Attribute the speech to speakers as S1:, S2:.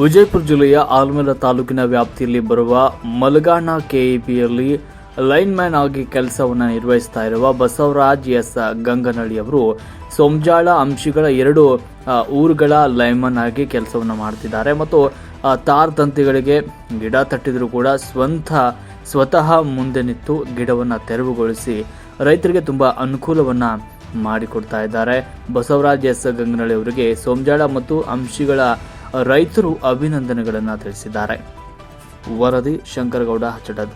S1: ವಿಜಯಪುರ ಜಿಲ್ಲೆಯ ಆಲ್ಮೇಲ ತಾಲೂಕಿನ ವ್ಯಾಪ್ತಿಯಲ್ಲಿ ಬರುವ ಮಲಗಾಣ ಕೆಇಬಿಯಲ್ಲಿ ಲೈನ್ಮ್ಯಾನ್ ಆಗಿ ಕೆಲಸವನ್ನು ನಿರ್ವಹಿಸ್ತಾ ಇರುವ ಬಸವರಾಜ್ ಎಸ್. ಗಂಗನಳ್ಳಿ ಅವರು ಸೊಂಜಾಳ ಅಂಶಿಗಳ ಎರಡು ಊರುಗಳ ಲೈನ್ಮನ್ ಆಗಿ ಕೆಲಸವನ್ನು ಮಾಡ್ತಿದ್ದಾರೆ ಮತ್ತು ತಾರ್ ತಂತಿಗಳಿಗೆ ಗಿಡ ತಟ್ಟಿದರೂ ಕೂಡ ಸ್ವಂತ, ಸ್ವತಃ ಮುಂದೆ ನಿಂತು ಗಿಡವನ್ನು ತೆರವುಗೊಳಿಸಿ ರೈತರಿಗೆ ತುಂಬ ಅನುಕೂಲವನ್ನು ಮಾಡಿಕೊಡ್ತಾ ಇದ್ದಾರೆ. ಬಸವರಾಜ್ ಎಸ್. ಗಂಗನಳ್ಳಿ ಅವರಿಗೆ ಸೊಂಜಾಳ ಮತ್ತು ಅಂಶಿಗಳ ರೈತರು ಅಭಿನಂದನೆಗಳನ್ನು ತಿಳಿಸಿದ್ದಾರೆ. ವರದಿ ಶಂಕರಗೌಡ ಹಚ್ಚಡದ್.